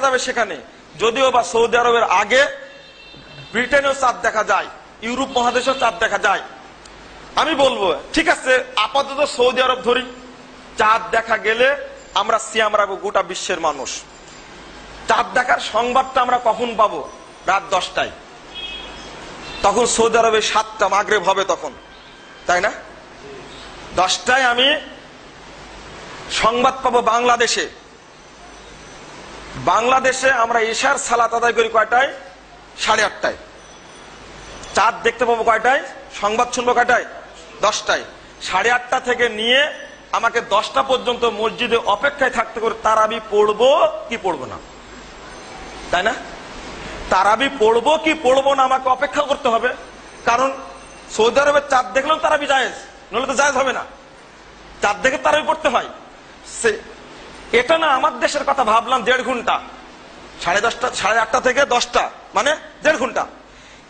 দেখা যাবে সেখানে। যদিও বা সৌদি আরবের আগে ব্রিটেনেও চাঁদ দেখা যায়, ইউরোপ মহাদেশেও চাঁদ দেখা যায়। আমি বলব, ঠিক আছে, আপাতত সৌদি আরব ধরি। চাঁদ দেখা গেলে আমরা সিয়াম রাখব, গোটা বিশ্বের মানুষ। চাঁদ দেখার সংবাদটা আমরা কখন পাবো? রাত দশটায়। তখন সৌদি আরবে সাতটা, মাগরেব হবে তখন। তাই না? দশটায় আমি সংবাদ পাবো বাংলাদেশে। বাংলাদেশে আমরা এশার সালাত আদায় করি কয়টায়? সাড়ে আটটায়। চাঁদ দেখতে পাবো কয়টায়? সংবাদ শুনব কয়টায়? দশটায়। সাড়ে আটটা থেকে নিয়ে আমাকে দশটা পর্যন্ত মসজিদে অপেক্ষায় থাকতে করে তারাবি পড়ব কি পড়ব না? তাই না? তারাবি পড়ব কি পড়ব না আমাকে অপেক্ষা করতে হবে। কারণ সৌদি আরবের চাঁদ দেখলেও তারাবি জায়েজ নলে তো জায়েজ হবে না। চাঁদ দেখে তারাবি পড়তে হয়। সে এটা না আমার দেশের কথা ভাবলাম দেড় ঘণ্টা। সাড়ে দশটা সাড়ে আটটা থেকে দশটা মানে দেড় ঘণ্টা।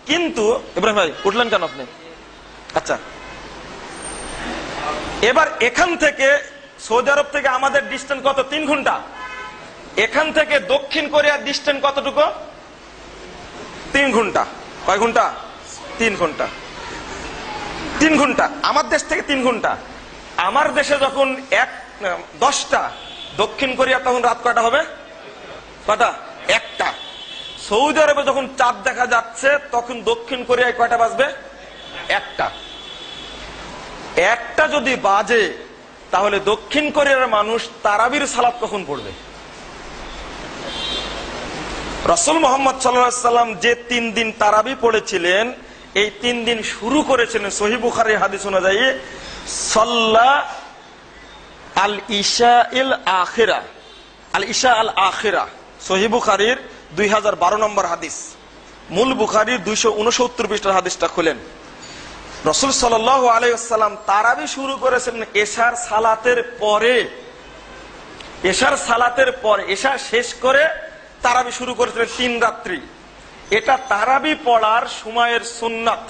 কিন্তু ইব্রাহিম ভাই উঠলেন কেন আপনি? আচ্ছা। এবার এখান থেকে সৌদি আরব থেকে আমাদের ডিস্টেন্স কত? তিন ঘণ্টা। এখান থেকে দক্ষিণ কোরিয়ার ডিস্টেন্স কতটুকু? তিন ঘণ্টা। কয় ঘণ্টা? তিন ঘণ্টা। তিন ঘণ্টা। আমার দেশ থেকে তিন ঘণ্টা। আমার দেশে যখন এক দশটা দক্ষিণ কোরিয়া তখন রাত কয়টা হবে? কটা একটা। সৌদি আরবে যখন চাঁদ দেখা যাচ্ছে, তখন দক্ষিণ কোরিয়ায় কয়টা বাজবে? একটা। একটা যদি বাজে, তাহলে দক্ষিণ কোরিয়ার মানুষ তারাবির সালাত কখন পড়বে? রসুল মোহাম্মদ সাল্লাম যে তিন দিন তারাবি পড়েছিলেন, এই তিন দিন শুরু করেছিলেন সহিবুখারি হাদিস অনুযায়ী, সল্লা আল ইশা ইল আখেরা আল ইশা আল আখেরা সহিবুখারির দুই হাজার বারো নম্বর হাদিস। মূল বুখারির দুইশো উনসত্তর পৃষ্ঠার হাদিসটা খুলেন। রসুল সাল আলাইসাল্লাম তারাবি শুরু করেছিলেন এশার সালাতের পরে। এশার সালাতের পরে, এশা শেষ করে তারাবি শুরু করেছিলেন তিন রাত্রি। এটা তারাবি পড়ার সময়ের সুন্নাত।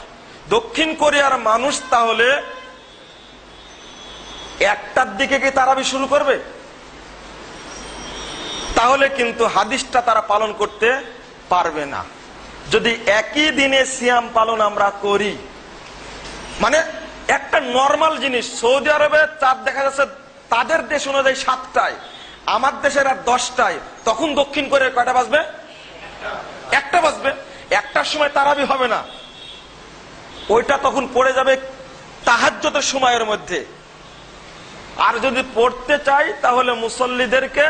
দক্ষিণ কোরিয়ার মানুষ তাহলে একটার দিকে কি তারাবি শুরু করবে? তাহলে কিন্তু হাদিসটা তারা পালন করতে পারবে না। যদি একই দিনে সিয়াম পালন আমরা করি মানে একটা নর্মাল জিনিস, সৌদি আরবে চাঁদ দেখা যাচ্ছে, তাদের দেশ অনুযায়ী সাতটায়, আমার দেশের আর দশটায়, তখন দক্ষিণ করে কয়টা বাজবে? একটা বাজবে। একটার সময় তারাবি হবে না। ওইটা তখন পড়ে যাবে তাহাজ্যতের সময়ের মধ্যে। আর যদি পড়তে চাই, তাহলে মুসল্লিদেরকে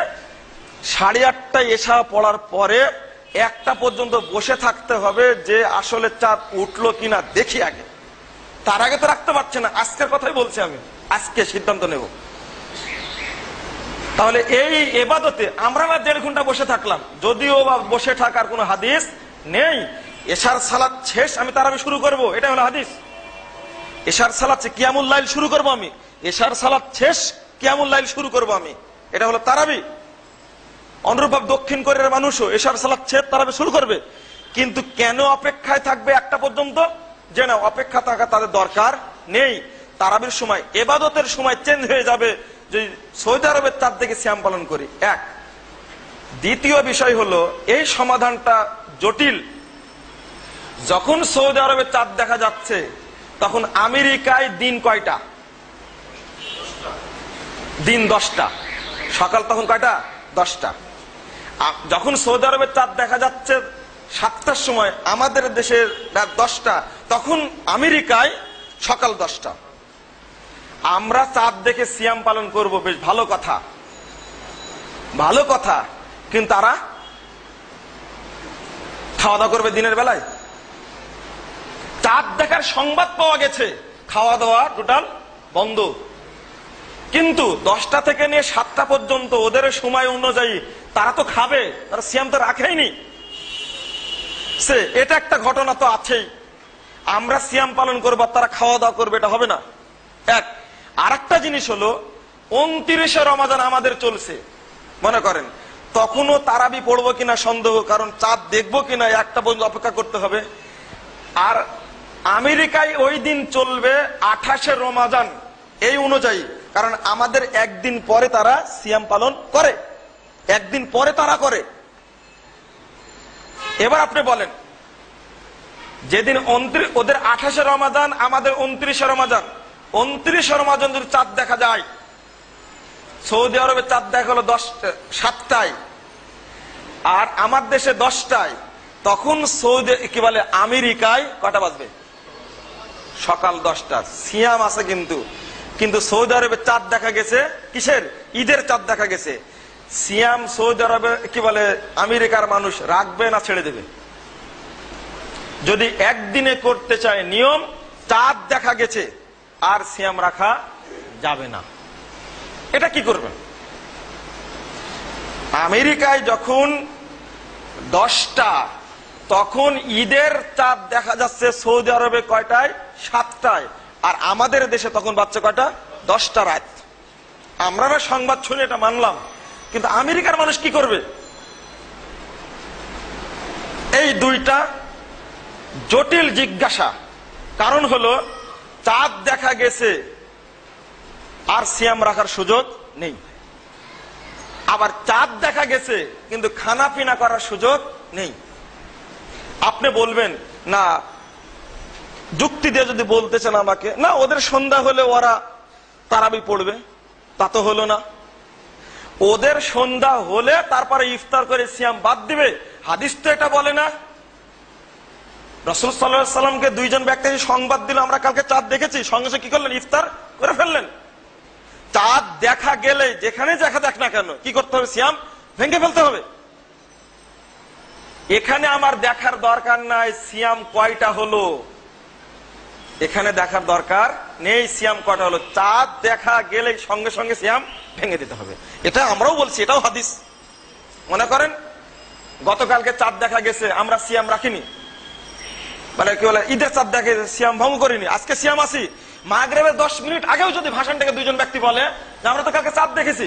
সাড়ে আটটায় এসা পড়ার পরে একটা পর্যন্ত বসে থাকতে হবে যে আসলে চাঁদ উঠল কিনা দেখি আগে। তার আগে তো রাখতে পারছে না। আজকের কথাই বলছি আমি। আজকে সিদ্ধান্ত নেব। তাহলে এই এবাদতে আমরা না দেড় ঘণ্টা বসে থাকলাম। যদিও বা বসে থাকার কোনো হাদিস নেই। এশার সালাত শেষ, আমি তার আমি শুরু করব। এটা হলো হাদিস। এশার সালাত কিয়ামুল লাইল শুরু করব আমি। এশার সালাত শেষ, কিয়ামুল লাইল শুরু করব আমি। এটা হলো তারাবি। অনুরূপ দক্ষিণ কোরিয়ার মানুষও এশার সালাত ছেদ তারাবি শুরু করবে। কিন্তু কেন অপেক্ষায় থাকবে একটা পর্যন্ত? যে না, অপেক্ষা থাকা তাদের দরকার নেই। তারাবির সময়, এবাদতের সময় চেঞ্জ হয়ে যাবে যে সৌদি আরবের চার দিকে শ্যাম পালন করি। এক। দ্বিতীয় বিষয় হলো, এই সমাধানটা জটিল। যখন সৌদি আরবের চাঁদ দেখা যাচ্ছে, তখন আমেরিকায় দিন কয়টা? দিন দশটা। সকাল তখন কয়টা? দশটা। যখন সৌদি আরবের চাঁদ দেখা যাচ্ছে সাতটার সময়, আমাদের দেশের রাত দশটা, তখন আমেরিকায় সকাল দশটা। আমরা চাঁদ দেখে সিয়াম পালন করব, বেশ ভালো কথা। ভালো কথা, কিন্তু তারা খাওয়া দাওয়া করবে দিনের বেলায়? চাঁদ দেখার সংবাদ পাওয়া গেছে। খাওয়া দাওয়া টোটাল বন্ধ। কিন্তু দশটা থেকে নিয়ে সাতটা পর্যন্ত ওদের সময় অনুযায়ী তারা তো খাবে, তারা সিয়াম তো রাখেইনি। সে, এটা একটা ঘটনা তো আছেই। আমরা সিয়াম পালন করব তারা খাওয়া দাওয়া করবে, এটা হবে না। এক আর একটা জিনিস হলো, উনত্রিশে রমাজান আমাদের চলছে। মনে করেন, তখনও তারাবি পড়ব কিনা সন্দেহ, কারণ চাঁদ দেখব কিনা একটা পর্যন্ত অপেক্ষা করতে হবে। আর আমেরিকায় ওই দিন চলবে আঠাশে রমাজান, এই অনুযায়ী। কারণ আমাদের একদিন পরে তারা সিয়াম পালন করে। একদিন পরে তারা করে। এবার আপনি বলেন, যেদিন ওদের আঠাশে রমাজান আমাদের উনত্রিশে রমাজান উনত্রিশে রমাজান যদি চাঁদ দেখা যায়, সৌদি আরবে চাঁদ দেখা হলো দশ সাতটায়। আর আমার দেশে দশটায়, তখন সৌদি কি বলে, আমেরিকায় কটা বাজবে? সকাল দশটা। সিয়াম আছে কিন্তু। কিন্তু সৌদি আরবে চাঁদ দেখা গেছে। কিসের? ঈদের চাঁদ দেখা গেছে। সিয়াম সৌদি আরবে, কি বলে, আমেরিকার মানুষ রাখবে না, ছেড়ে দেবে। যদি একদিনে করতে চায় নিয়ম, চাঁদ দেখা গেছে, আর সিয়াম রাখা যাবে না। এটা কি করবেন আমেরিকায় যখন দশটা, তখন ঈদের চাঁদ দেখা যাচ্ছে সৌদি আরবে কয়টায়? সাতটায়। আর আমাদের দেশে তখন বাচ্চা কয়টা? দশটা রাত। আমরা সংবাদ শুনে এটা মানলাম, কিন্তু আমেরিকার মানুষ কি করবে? এই দুইটা জটিল জিজ্ঞাসা। কারণ হলো, চাঁদ দেখা গেছে, আর সিয়াম রাখার সুযোগ নেই। আবার চাঁদ দেখা গেছে, কিন্তু খানা পিনা করার সুযোগ নেই। আপনি বলবেন, না যুক্তি দিয়ে যদি বলতেছেন আমাকে, না, ওদের সন্ধ্যা হলে ওরা তারাবি পড়বে, তা তো হলো না। ওদের সন্ধ্যা হলে তারপরে ইফতার করে সিয়াম বাদ দিবে। হাদিস তো এটা বলে না। রসুল সাল্লাহ সাল্লামকে দুইজন ব্যক্তি সংবাদ দিল, আমরা কালকে চাঁদ দেখেছি, সঙ্গে সঙ্গে কি করলেন? ইফতার করে ফেললেন। চাঁদ দেখা গেলে, যেখানে দেখা দেখ না কেন, কি করতে হবে সিয়াম? ভেঙে ফেলতে হবে। এখানে আমার দেখার দরকার নাই, সিয়াম কয়টা হলো? এখানে দেখার দরকার নেই, সিয়াম কটা হলো? চাঁদ দেখা গেলে সঙ্গে সঙ্গে সিয়াম ভেঙে দিতে হবে। এটা আমরাও বলছি, এটাও হাদিস। মনে করেন, গতকালকে চাঁদ দেখা গেছে, আমরা সিয়াম রাখিনি। মানে কি বলে, ঈদের চাঁদ দেখে সিয়াম ভঙ্গ করিনি। আজকে সিয়াম আসি মাগরেবের দশ মিনিট আগেও যদি ভাষণ থেকে দুইজন ব্যক্তি বলে, যে আমরা তো কালকে চাঁদ দেখেছি।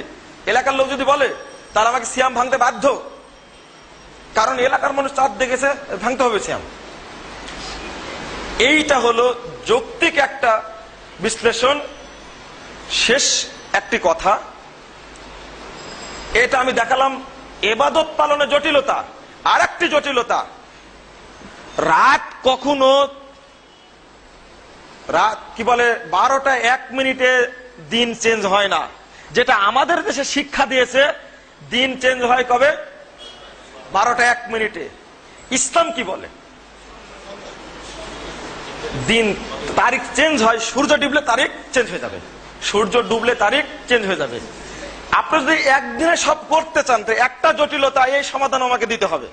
এলাকার লোক যদি বলে, তারা আমাকে সিয়াম ভাঙতে বাধ্য। কারণ এলাকার মানুষ চাঁদ দেখেছে, ভাঙতে হবে সিয়াম। এইটা হলো যৌক্তিক একটা বিশ্লেষণ। শেষ একটি কথা। এটা আমি দেখালাম এবাদত পালনের জটিলতা। আর একটি জটিলতা। রাত কখনো রাত কি বলে বারোটা এক মিনিটে দিন চেঞ্জ হয় না। যেটা আমাদের দেশে শিক্ষা দিয়েছে, দিন চেঞ্জ হয় কবে? বারোটা এক মিনিটে। ইসলাম কি বলে? দিন তারিখ চেঞ্জ হয়, সূর্য ডুবলে তারিখ চেঞ্জ হয়ে যাবে। সূর্য ডুবলে তারিখ চেঞ্জ হয়ে যাবে। আপনি যদি একদিনে সব করতে চান, তো একটা জটিলতা এই সমাধান আমাকে দিতে হবে।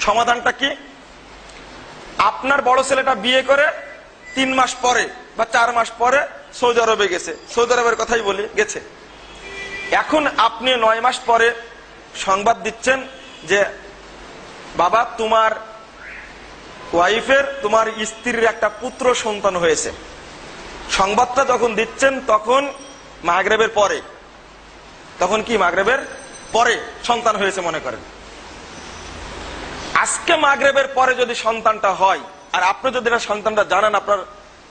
সমাধানটা কি? আপনার বড় ছেলেটা বিয়ে করে তিন মাস পরে বা চার মাস পরে সৌদি আরবে গেছে। সৌদি আরবের কথাই বলি, গেছে। এখন আপনি নয় মাস পরে সংবাদ দিচ্ছেন যে, বাবা, তোমার ওয়াইফের তোমার স্ত্রীর একটা পুত্র সন্তান হয়েছে। সংবাদটা যখন দিচ্ছেন, তখন মাগরেবের পরে। তখন কি মাগরেবের? পরে সন্তান হয়েছে মনে করেন। আজকে মাগরেবের পরে যদি সন্তানটা হয়, আর আপনি যদি না সন্তানটা জানান আপনার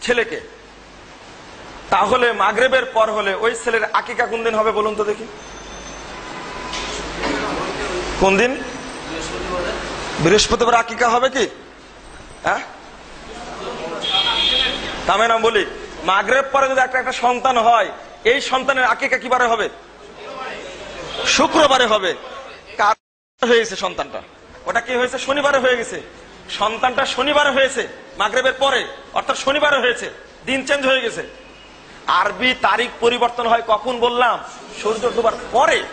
ছেলেকে, তাহলে মাগরেবের পর হলে ওই ছেলের আকিকা কোন দিন হবে বলুন তো দেখি। কোন দিন? বৃহস্পতিবার আকিকা হবে কি? হ্যাঁ? নাম বলি। মাগরেব পরে যদি একটা একটা সন্তান হয়, এই সন্তানের আকিকা কিবারে হবে? শুক্রবারে হবে। কার হয়ে গেছে সন্তানটা? ওটা কি হয়েছে? শনিবারে হয়ে গেছে। সন্তানটা শনিবারে হয়েছে, মাগরেবের পরে। অর্থাৎ শনিবারে হয়েছে, দিন চেঞ্জ হয়ে গেছে। আরবি তারিখ পরিবর্তন হয় কখন বললাম? সূর্য ডুবার পরে।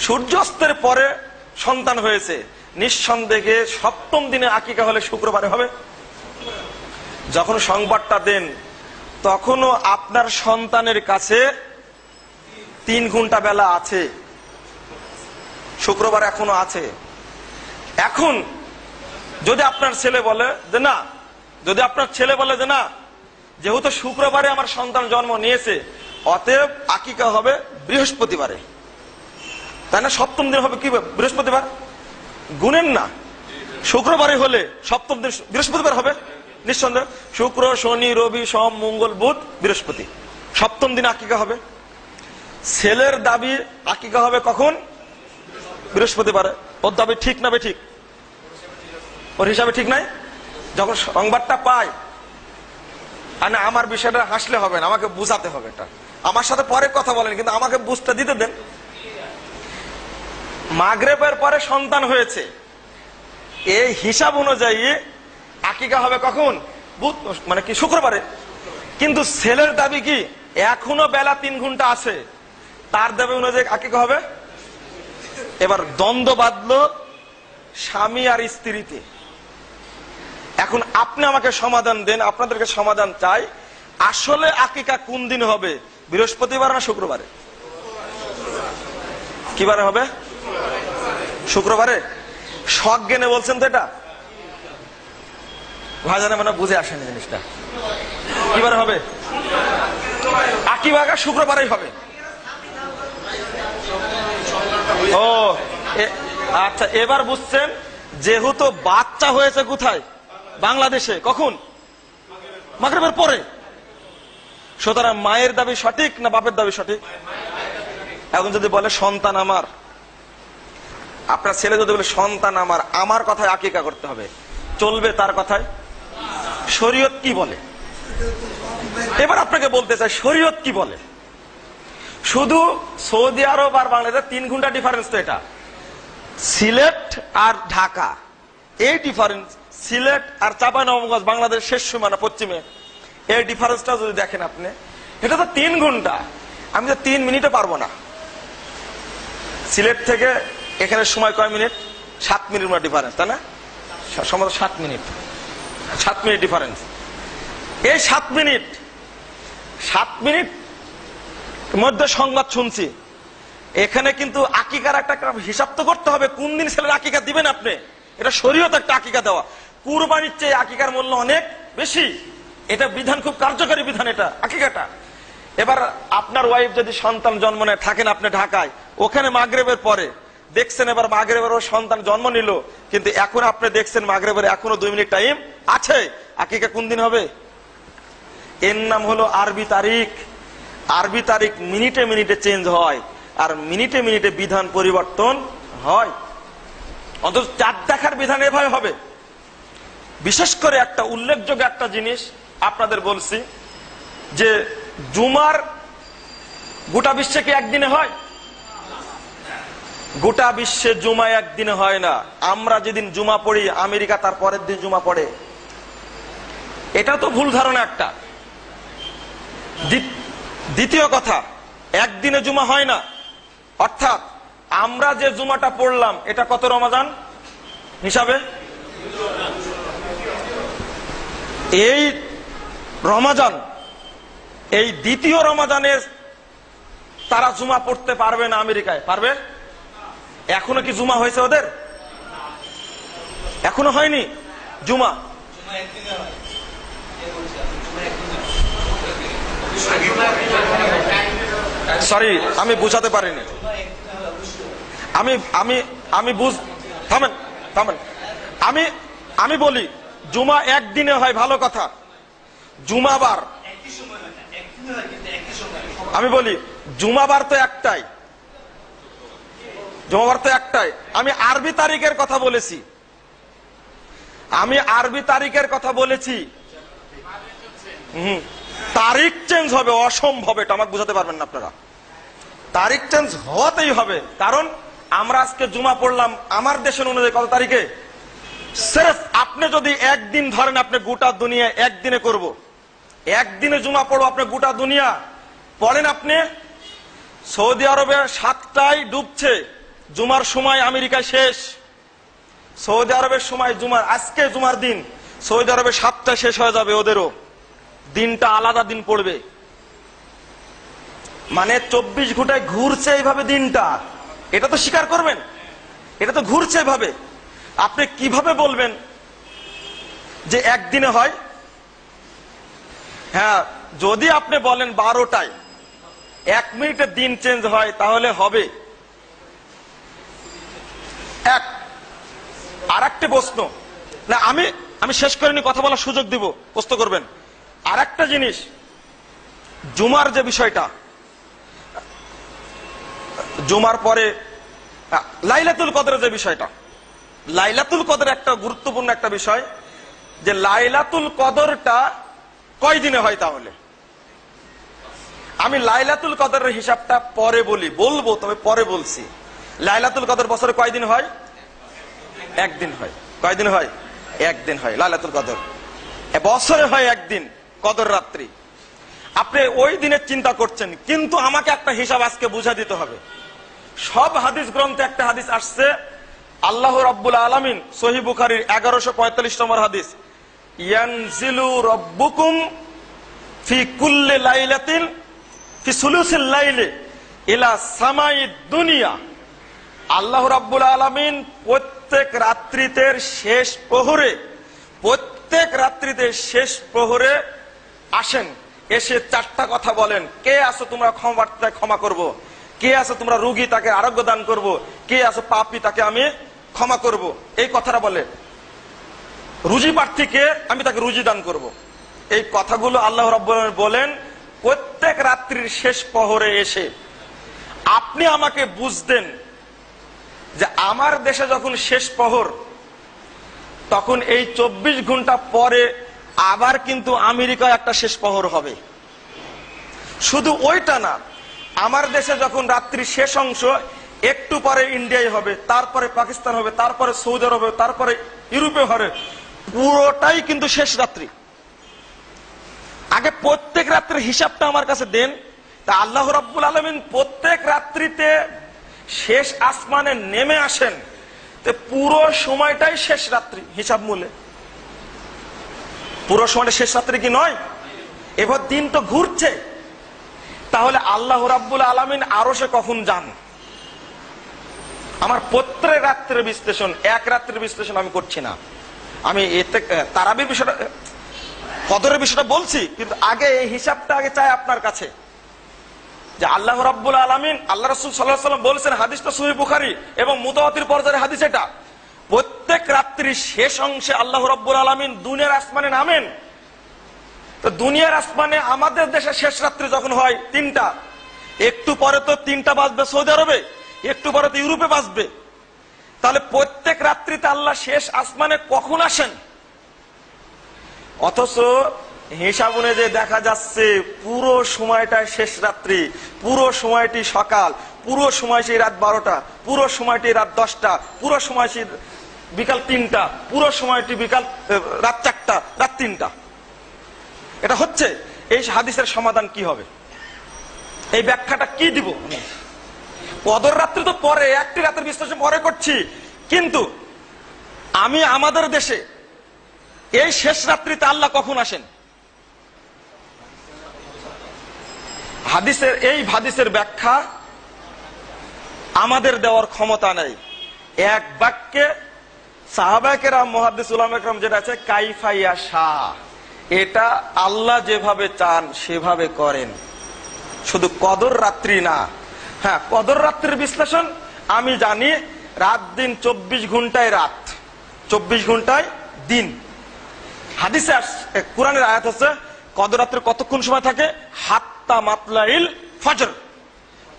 সূর্যাস্তের পরে সন্তান হয়েছে। নিঃসন্দেহে সপ্তম দিনে আকিকা হলে শুক্রবারে হবে। যখন সংবাদটা দেন, তখনও আপনার সন্তানের কাছে তিন ঘণ্টা বেলা আছে। শুক্রবার এখনও আছে। এখন যদি আপনার ছেলে বলে যে না, যদি আপনার ছেলে বলে যে না, যেহেতু শুক্রবারে আমার সন্তান জন্ম নিয়েছে, অতএব আকিকা হবে বৃহস্পতিবারে। তাই না? সপ্তম দিন হবে কি বৃহস্পতিবার? গুনেন না। শুক্রবারে হলে সপ্তম বৃহস্পতিবার হবে, নিঃসন্দেহ। শুক্র, শনি, রবি, সোম, মঙ্গল, বুধ, বৃহস্পতি। সপ্তম দিন আকিকা হবে। ছেলের দাবি আকিকা হবে কখন? বৃহস্পতিবারে। ওর দাবি ঠিক না ঠিক ওর হিসাবে ঠিক নাই? যখন সংবাদটা পাই আর আমার বিষয়টা হাসলে হবে না, আমাকে বুঝাতে হবে এটা। আমার সাথে পরে কথা বলেন, কিন্তু আমাকে বুঝতে দিতে দেন। মাগরেবের পরে সন্তান হয়েছে। এই হিসাব অনুযায়ী আকিকা হবে কখন? বুধ মানে কি, শুক্রবারে। কিন্তু ছেলের দাবি কি? এখনও বেলা তিন ঘণ্টা আছে। তার দাবি অনুযায়ী আকিকা হবে। এবার দ্বন্দ্ব বাঁধলো স্বামী আর স্ত্রীতে। এখন আপনি আমাকে সমাধান দেন, আপনাদেরকে সমাধান চাই। আসলে আকিকা কোন দিন হবে? বৃহস্পতিবার না শুক্রবারে? কিবারে হবে? শুক্রবারে? শখ গেনে বলছেন তো এটা? ভাজানে মানে বুঝে আসেনি জিনিসটা। কিবারে হবে? আকিবাগা শুক্রবারেই হবে। ও আচ্ছা এবার বুঝছেন যেহেতু বাচ্চা হয়েছে কোথায়? বাংলাদেশে। কখন? মাগরেবের পরে। সুতরাং মায়ের দাবি সঠিক না বাপের দাবি সঠিক? এখন যদি বলে সন্তান আমার আপনার ছেলে যদি বলে, সন্তান আমার আমার কথায় আকিকা করতে হবে। চলবে তার কথায়? শরীয়ত কি বলে? এবার আপনাকে বলতে চাই, শরীয়ত কি বলে? শুধু সৌদি আরব আর বাংলাদেশ তিন ঘণ্টা ডিফারেন্স তো এটা। সিলেট আর ঢাকা, এই ডিফারেন্স সিলেট আর চাঁপাইনবাবগঞ্জ বাংলাদেশ শেষ সীমানা পশ্চিমে। এই ডিফারেন্সটা যদি দেখেন আপনি, এটা তো তিন ঘণ্টা। আমি তো তিন মিনিটে পারব না। সিলেট থেকে এখানে সময় কয় মিনিট? সাত মিনিট মতো ডিফারেন্স তাই না? সা- সম্ভবত সাত মিনিট। সাত মিনিট ডিফারেন্স এই সাত মিনিট সাত মিনিট মধ্যে সংবাদ শুনছি। এখানে কিন্তু আকিকার একটা হিসাব তো করতে হবে, কোন দিন ছেলের আকিকা দিবেন আপনি? এটা শরীয়ত একটা আকিকা দেওয়া। কুরবানির চেয়ে আকিকার মূল্য অনেক বেশি। এটা বিধান, খুব কার্যকরী বিধান এটা, আকিকাটা। এবার আপনার ওয়াইফ যদি সন্তান জন্ম নেয়, থাকেন আপনি ঢাকায়, ওখানে মাগরেবের পরে। দেখছেন এবার মাগরেবের ওর সন্তান জন্ম নিল, কিন্তু এখন আপনি দেখছেন মাগরেবের এখনও দুই মিনিট টাইম আছে। আকিকা কোন দিন হবে? এর নাম হলো আরবি তারিখ। আরবি তারিখ মিনিটে মিনিটে চেঞ্জ হয়, আর মিনিটে মিনিটে বিধান পরিবর্তন হয়। অন্তত চার দেখার বিধান এভাবে হবে। বিশেষ করে একটা উল্লেখযোগ্য একটা জিনিস আপনাদের বলছি, যে জুমার গোটা বিশ্বে কি একদিনে হয়? গোটা বিশ্বে জুমা একদিনে হয় না। আমরা যেদিন জুমা পড়ি, আমেরিকা তার পরের দিন জুমা পড়ে। এটা তো ভুল ধারণা একটা। দ্বিতীয় কথা, একদিনে জুমা হয় না। অর্থাৎ, আমরা যে জুমাটা পড়লাম, এটা কত রমাজান? হিসাবে? এই রমাজান, এই দ্বিতীয় রমাজানের তারা জুমা পড়তে পারবে না আমেরিকায়। পারবে? এখনও কি জুমা হয়েছে ওদের? এখনও হয়নি? জুমা। সরি আমি বুঝাতে পারিনি। আমি আমি আমি বুঝ থামেন থামেন। আমি আমি বলি, জুমা একদিনে হয়, ভালো কথা। জুমাবার। আমি বলি, জুমাবার তো একটাই। জুমাবার তো একটাই। আমি আরবি তারিখের কথা বলেছি। আমি আরবি তারিখের কথা বলেছি। তারিখ চেঞ্জ হবে, অসম্ভব এটা, আমাকে বুঝাতে পারবেন না আপনারা। তারিখ চেঞ্জ হওয়াতেই হবে, কারণ আমরা আজকে জুমা পড়লাম আমার দেশের অনুযায়ী কত তারিখে? সেফ, আপনি যদি একদিন ধরেন আপনি গোটা দুনিয়া একদিনে করব। একদিনে জুমা পড়ব আপনি গোটা দুনিয়া। পড়েন আপনি, সৌদি আরবে সাতটায় ডুবছে। জুমার সময় আমেরিকায় শেষ। সৌদি আরবের সময় জুমার, আজকে জুমার দিন, সৌদি আরবে সাতটা শেষ হয়ে যাবে ওদেরও। দিনটা আলাদা দিন পড়বে। মানে চব্বিশ ঘুটায় ঘুরছে এইভাবে দিনটা। এটা তো স্বীকার করবেন? এটা তো ঘুরছে এভাবে। আপনি কীভাবে বলবেন যে একদিনে হয়? হ্যাঁ যদি আপনি বলেন বারোটায়, এক মিনিটের দিন চেঞ্জ হয়, তাহলে হবে। এক আর একটা প্রশ্ন। না, আমি আমি শেষ করিনি, কথা বলার সুযোগ দিব। প্রশ্ন করবেন। আর একটা জিনিস, জুমার যে বিষয়টা, জুমার পরে লাইলাতুল কদরের যে বিষয়টা, লাইলাতুল কদর একটা গুরুত্বপূর্ণ একটা বিষয়, যে লাইলাতুল কদরটা কয় দিনে হয় তাহলে? আমি লাইলাতুল কদরের হিসাবটা পরে বলি, বলব, তবে পরে বলছি। লাইলাতুল কদর বছরে কয়দিন হয়? একদিন হয়। কয়দিন হয়? একদিন হয় লাইলাতুল কদর। বছরে হয় একদিন, কদর রাত্রি। আপনি ওই দিনের চিন্তা করছেন, কিন্তু আমাকে একটা হিসাব আজকে বুঝা দিতে হবে। সব হাদিস গ্রন্থে একটা হাদিস আসছে, আল্লাহ রাব্বুল আলামিন সহি বুখারির এগারোশো পঁয়তাল্লিশ নম্বর হাদিস, ইয়ানজিলু রব্বুকুম ফি কুল্লে লাইলাতিন ফি সুলুসিল লাইলে ইলা সামাই দুনিয়া। আল্লাহ রাব্বুল আলামিন প্রত্যেক রাত্রিতে শেষ প্রহরে, প্রত্যেক রাত্রিতে শেষ প্রহরে আসেন, এসে চারটা কথা বলেন কে আছো তোমরা ক্ষমা ক্ষমা করব। কে আছো তোমরা রুগী, তাকে আরোগ্য দান করব। কে আছো পাপি, তাকে আমি ক্ষমা করব। এই কথাটা বলে রুজি প্রার্থীকে আমি তাকে রুজি দান করব। এই কথাগুলো আল্লাহ আলামিন বলেন, প্রত্যেক রাত্রির শেষ প্রহরে এসে আপনি আমাকে বুঝতেন যে আমার দেশে যখন শেষ প্রহর, তখন এই চব্বিশ ঘণ্টা পরে আবার কিন্তু আমেরিকায় একটা শেষ প্রহর হবে। শুধু ওইটা না, আমার দেশে যখন রাত্রি শেষ অংশ, একটু পরে ইন্ডিয়ায় হবে, তারপরে পাকিস্তান হবে, তারপরে সৌদি আরব হবে, তারপরে ইউরোপে হবে, পুরোটাই কিন্তু শেষ রাত্রি। আগে প্রত্যেক রাত্রির হিসাবটা আমার কাছে দেন, তা আল্লাহ রাব্বুল আলমিন প্রত্যেক রাত্রিতে শেষ আসমানে নেমে আসেন। তো পুরো সময়টাই শেষ রাত্রি, হিসাব মূলে পুরো সময়টা শেষ রাত্রি কি নয়? এবার দিন তো ঘুরছে। তাহলে আল্লাহ রাব্বুল আলমিন আরও সে কখন যান? আমার প্রত্যেক রাত্রের বিশ্লেষণ, এক রাত্রের বিশ্লেষণ আমি করছি না। আমি এতে তারাবির বিষয়টা কদরের বিষয়টা বলছি, কিন্তু আগে এই হিসাবটা আগে চাই আপনার কাছে। যে আল্লাহ রাব্বুল আলমিন, আল্লাহ রসুল সাল্লাহ সাল্লাম বলছেন, হাদিসটা সুহি বুখারি এবং মুতাওয়াতির পর্যায়ের হাদিস এটা। প্রত্যেক রাত্রির শেষ অংশে আল্লাহ রাব্বুল আলমিন দুনিয়ার আসমানে নামেন। তো দুনিয়ার আসমানে আমাদের দেশে শেষ রাত্রি যখন হয়, তিনটা। একটু পরে তো তিনটা বাজবে সৌদি আরবে, একটু পরে তো ইউরোপে বাজবে। তাহলে প্রত্যেক রাত্রিতে আল্লাহ শেষ আসমানে কখন আসেন? অথচ হিসাব যে দেখা যাচ্ছে, পুরো সময়টা শেষ রাত্রি, পুরো সময়টি সকাল, পুরো সময় সেই রাত বারোটা, পুরো সময়টি রাত দশটা, পুরো সময় সেই বিকাল তিনটা, পুরো সময়টি বিকাল রাত চারটা, রাত তিনটা। এটা হচ্ছে, এই হাদিসের সমাধান কি হবে? এই ব্যাখ্যাটা কি দিব? কদর রাত্রি তো পরে, একটি রাতের বিশ্লেষণ পরে করছি। কিন্তু আমি আমাদের দেশে এই শেষ রাত্রিতে আল্লাহ কখন আসেন? হাদিসের, এই হাদিসের ব্যাখ্যা আমাদের দেওয়ার ক্ষমতা নেই। এক বাক্যে সাহাবাকেরা মহাদিস উলাম একরম যেটা আছে কাইফাইয়া শাহ। এটা আল্লাহ যেভাবে চান, সেভাবে করেন। শুধু কদর রাত্রি না। হ্যাঁ কদর রাত্রির বিশ্লেষণ আমি জানি, রাত দিন চব্বিশ ঘন্টায় রাত। চব্বিশ ঘন্টায় দিন। হাদিসে কোরআনের আয়াত হচ্ছে কদর রাত্রে কতক্ষণ সময় থাকে? হাত্তা মাতলাইল ফজর।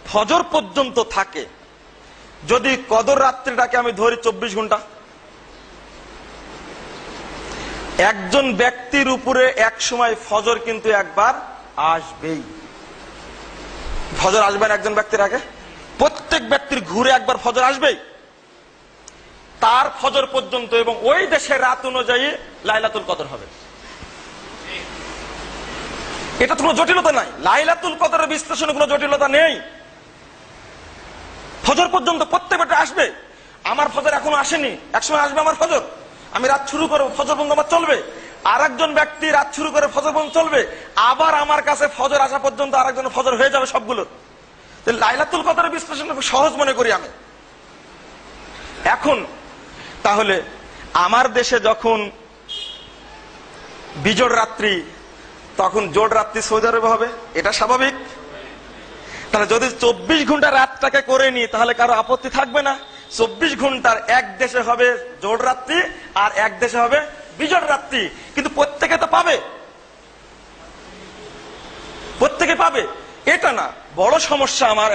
ফজর পর্যন্ত থাকে। যদি কদর রাত্রিটাকে আমি ধরি চব্বিশ ঘণ্টা। একজন ব্যক্তির উপরে এক সময় ফজর কিন্তু একবার আসবেই। ফজর আসবে একজন ব্যক্তির আগে? প্রত্যেক ব্যক্তির ঘুরে একবার ফজর আসবেই। তার ফজর পর্যন্ত এবং ওই দেশের রাত অনুযায়ী লাইলাতুল কদর হবে। এটা তো কোনো জটিলতা নাই। লাইলাতুল কদরের বিশ্লেষণে কোনো জটিলতা নেই। ফজর পর্যন্ত প্রত্যেক বেটা আসবে। আমার ফজর এখনও আসেনি। একসময় আসবে আমার ফজর। আমি রাত শুরু করব, ফজর বন্ধ আমার চলবে। আর একজন ব্যক্তি রাত শুরু করে ফজর পর্যন্ত চলবে। আবার আমার কাছে ফজর আসা পর্যন্ত আর একজন ফজর হয়ে যাবে সবগুলোর তো লাইলাতুল কদরের বিশ্লেষণ খুব সহজ মনে করি আমি। এখন, তাহলে আমার দেশে যখন বিজোড় রাত্রি তখন জোর রাত্রি সৌদি আরবে হবে। এটা স্বাভাবিক। তাহলে যদি চব্বিশ ঘণ্টা রাতটাকে করে নি তাহলে কারও আপত্তি থাকবে না। চব্বিশ ঘণ্টার এক দেশে হবে জোর রাত্রি, আর এক দেশে হবে বিজোড় রাত্রি। কিন্তু প্রত্যেকে তো পাবে। প্রত্যেকে পাবে। এটা না, বড় সমস্যা আমার।